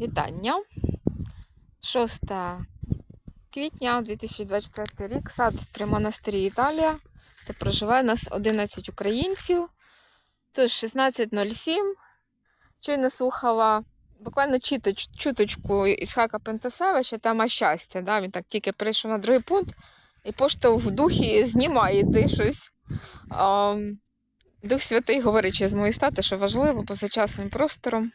Вітання. 6 квітня 2024 рік. Сад при монастирі Італія, де проживає нас 11 українців. Тож 16.07. Щойно слухала буквально чуточ, чуточку із Хака Пентасевича, тема щастя. Да? Він так тільки прийшов на другий пункт і поштовх в духі знімає ти щось. Дух Святий говорить через мої стати, що важливо поза часом і простором.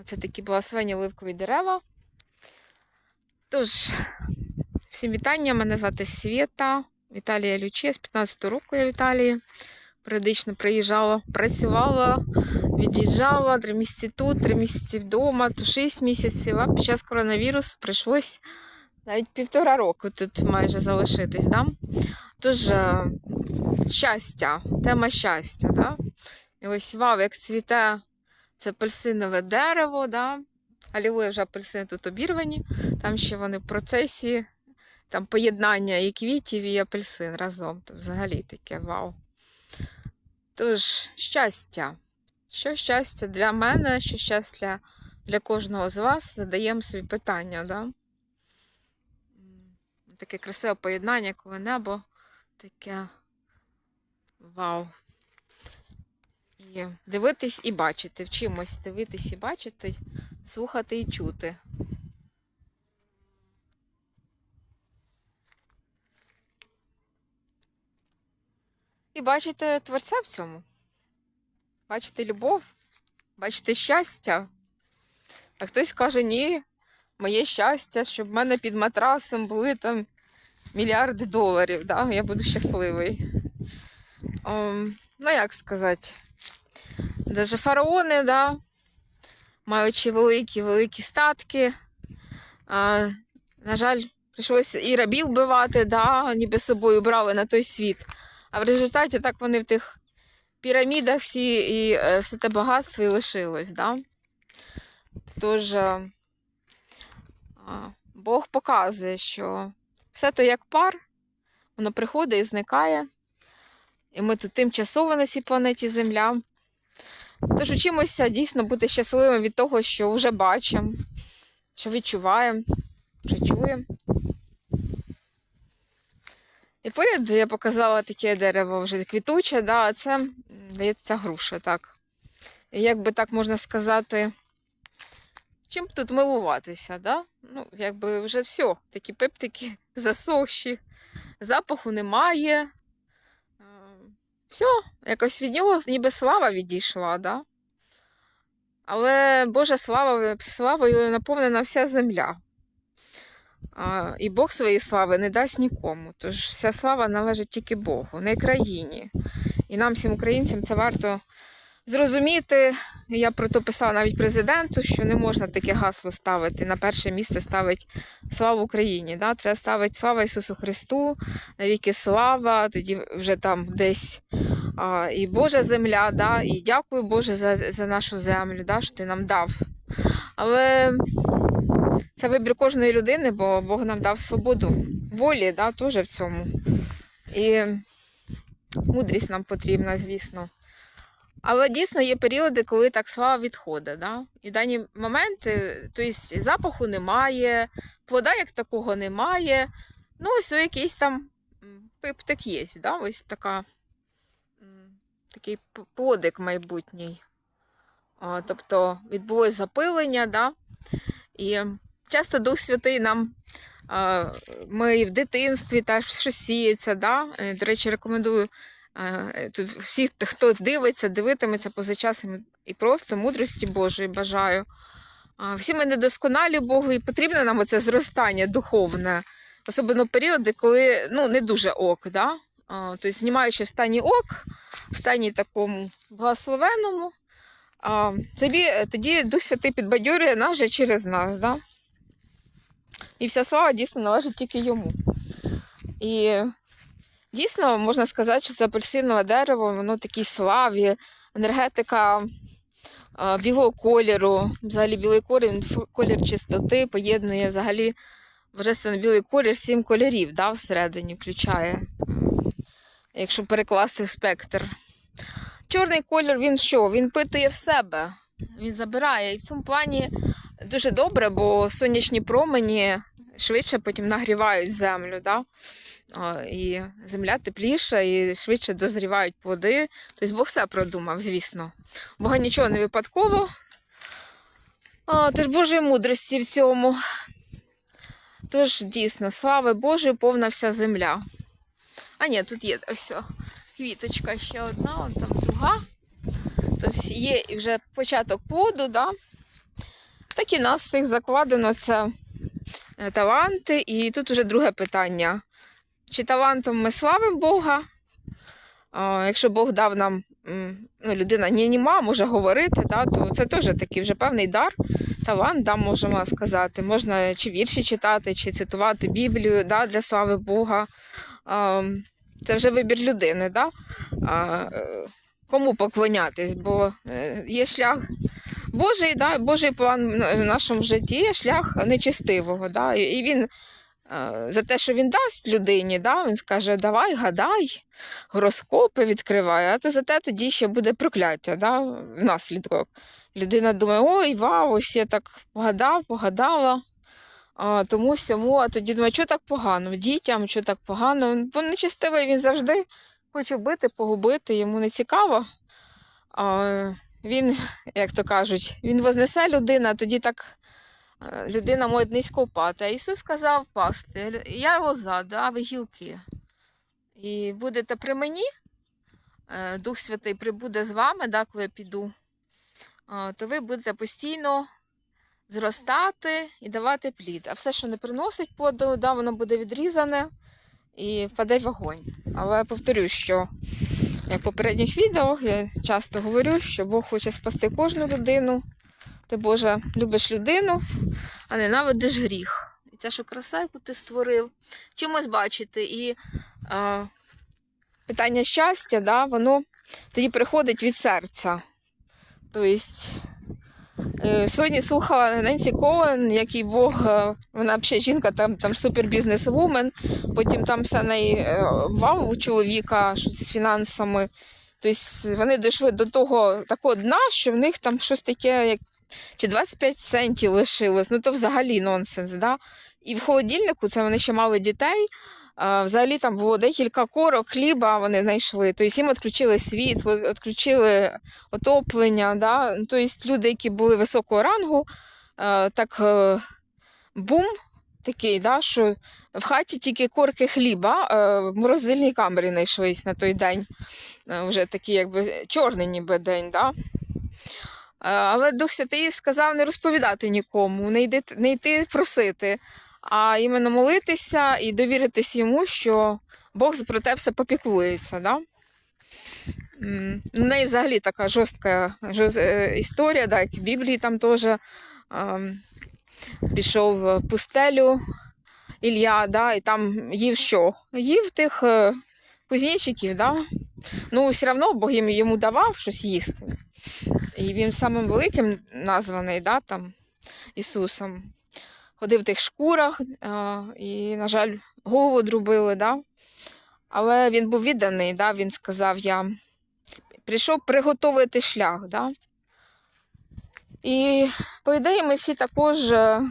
Оце такі благословені оливкові дерева. Тож, всім вітання. Мене звати Свєта, Віталія Люче. З 15 року я в Італії. Періодично приїжджала, працювала, від'їжджала три місяці тут, три місяці вдома, то 6 місяців, а під час коронавірусу прийшлось навіть півтора року тут майже залишитись. Да? Тож, е, щастя, тема щастя. Да? І ось вау, як цвіте це апельсинове дерево, да? Алілуя вже апельсини тут обірвані. Там ще вони в процесі там поєднання і квітів, і апельсин разом. То взагалі таке вау. Тож, щастя. Що щастя для мене, що щастя для кожного з вас, задаємо собі питання, да? Таке красиве поєднання, коли небо таке вау. І дивитись і бачити. Вчимось дивитись і бачити, слухати і чути. І бачите творця в цьому. Бачите любов, бачите щастя. А хтось каже, ні, моє щастя, щоб в мене під матрасом були там мільярди доларів, да? я буду щасливий. Ем, ну, як сказати, Даже фараони, да, маючи великі великі статки. А, на жаль, прийшлося і рабів вбивати, да, ніби собою брали на той світ. А в результаті так вони в тих пірамідах всі і е, все те багатство і лишилось. Да? Тож е, а, Бог показує, що все то як пар, воно приходить і зникає. І ми тут тимчасово на цій планеті Земля. Тож учимося дійсно бути щасливими від того, що вже бачимо, що відчуваємо, що чуємо. І поряд я показала таке дерево вже квітуче, да, а це м, здається груша, так. І як би так можна сказати, чим б тут милуватися, да? Ну, якби вже все, такі пептики засохші, запаху немає. Все, якось від нього ніби слава відійшла, да? Але Божа слава, славою наповнена вся земля. А, і Бог своєї слави не дасть нікому. Тож вся слава належить тільки Богу, не країні. І нам, всім українцям, це варто зрозуміти. Я про то писала навіть президенту, що не можна таке гасло ставити. На перше місце ставить славу Україні. Да? Треба ставити слава Ісусу Христу, навіки слава, тоді вже там десь а, і Божа земля, да? і дякую Боже за, за нашу землю, да? що ти нам дав. Але це вибір кожної людини, бо Бог нам дав свободу волі, да, теж в цьому. І мудрість нам потрібна, звісно. Але дійсно є періоди, коли так слава відходить. Да? І в дані моменти, тобто запаху немає, плода як такого немає. Ну, ось якийсь там пиптик є, да? ось така, такий плодик майбутній. А, тобто відбулось запилення, да? і часто Дух Святий нам. Ми в дитинстві теж щось сіється. Да? Е, До речі, рекомендую всі, хто дивиться, дивитиметься поза часом і просто мудрості Божої бажаю. Всі ми недосконалі Богу, і потрібно нам оце зростання духовне, особливо періоди, коли ну, не дуже ок. Да? Тобто, знімаючи в стані ок, в стані такому благословенному, тобі, тоді Дух Святий підбадьорює нас же через нас. Да? І вся слава дійсно належить тільки йому. І дійсно можна сказати, що це апельсинове дерево, воно такій славі, енергетика білого кольору. Взагалі білий колір, колір чистоти, поєднує взагалі божественно білий колір, сім кольорів да, всередині включає, якщо перекласти в спектр. Чорний колір він що? Він питає в себе. він забирає. І в цьому плані дуже добре, бо сонячні промені швидше потім нагрівають землю. Да? І земля тепліша і швидше дозрівають плоди. Тобто Бог все продумав, звісно. Бога нічого не випадково. А, тож Божої мудрості в цьому. Тож дійсно, слави Божої, повна вся земля. А ні, тут є ось квіточка ще одна, вон там друга. Тобто є вже початок плоду, да? так і нас всіх закладено це е, таланти. І тут вже друге питання. Чи талантом ми славимо Бога? Якщо Бог дав нам, ну, людина не німа, може говорити, да, то це теж такий вже певний дар, талант, да, можемо сказати. Можна чи вірші читати, чи цитувати Біблію да, для слави Бога. Це вже вибір людини. Да? Е, кому поклонятись, бо е, є шлях Божий, да, Божий план в нашому житті, шлях нечистивого. Да, і він е, за те, що він дасть людині, да, він скаже, давай, гадай, гороскопи відкривай, а то за те тоді ще буде прокляття да, внаслідок. Людина думає, ой, вау, ось я так погадав, погадала. А, тому сьому, а тоді думає, що так погано, дітям, що так погано. Бо нечистивий він завжди хоче бити, погубити, йому не цікаво. А, він, як то кажуть, він вознесе людину, а тоді так е, людина може низько впати. А Ісус сказав пасти, я лоза, да, ви гілки. І будете при мені, е, Дух Святий прибуде з вами, да, коли я піду, то ви будете постійно зростати і давати плід. А все, що не приносить плоду, да, воно буде відрізане і впаде в вогонь. Але повторюю, що в попередніх відео я часто говорю, що Бог хоче спасти кожну людину. Ти, Боже, любиш людину, а ненавидиш гріх. І це, що краса, яку ти створив, чимось бачити. І а, питання щастя, да, воно тоді приходить від серця. Тобто, Сьогодні слухала Ненсі Коен, який Бог, е, вона взагалі жінка, там, там супер бізнес-вумен, потім там все неї е, вау у чоловіка щось з фінансами. Тобто вони дійшли до того такого дна, що в них там щось таке, як чи 25 центів лишилось, ну то взагалі нонсенс. Да? І в холодильнику це вони ще мали дітей. Взагалі там було декілька корок хліба вони знайшли. Тобто їм відключили світло, відключили отоплення. Да? Тобто люди, які були високого рангу, е, так е, бум такий, да, що в хаті тільки корки хліба е, в морозильній камері знайшлись на той день. Вже такий, якби чорний ніби день. Да? Але Дух Святий сказав не розповідати нікому, не йти, не йти просити, а іменно молитися і довіритись йому, що Бог про те все попіклується. Да? У неї взагалі така жорстка е, історія, да, як в Біблії там теж ем, пішов в пустелю Ілля, да, і там їв що? Їв тих е, кузнечиків, да? ну все одно Бог йому давав щось їсти. І він самим великим названий да, там, Ісусом. Ходив в тих шкурах а, і, на жаль, голову друбили. Да? Але він був відданий, да? він сказав, я прийшов приготувати шлях. Да? І, по ідеї, ми всі також е,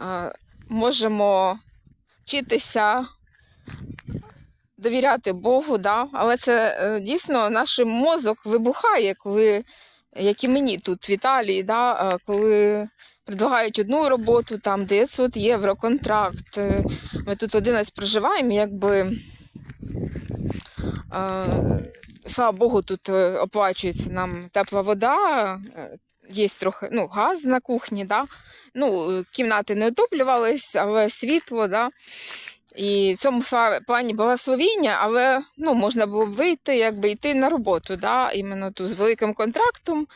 е, можемо вчитися довіряти Богу, да? але це е, дійсно наш мозок вибухає, коли, як і мені тут в Італії, да? е, коли предлагають одну роботу, там 900 євро, контракт. е, Ми тут 11 проживаємо, якби. е, Слава Богу, тут е, оплачується нам тепла вода, є трохи ну, газ на кухні, да? ну, кімнати не отоплювались, але світло, да? І в цьому плані благословіння, але ну, можна було б вийти, якби йти на роботу, да? іменно тут з великим контрактом.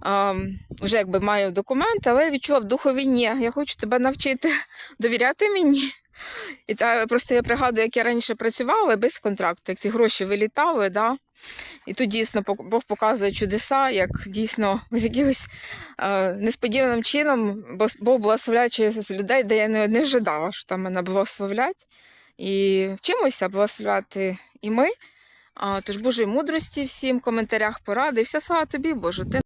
А, вже якби маю документи, але відчула в духові ні, я хочу тебе навчити довіряти мені. І та, просто я пригадую, як я раніше працювала без контракту, як ті гроші вилітали, да? І тут дійсно Бог показує чудеса, як дійсно з якимось е, несподіваним чином бо- Бог благословляє через людей, де я не, не ожидала, що там мене благословлять. І вчимося благословляти і ми. А, тож Божої мудрості всім, коментарях поради. І вся слава тобі, Боже. Ти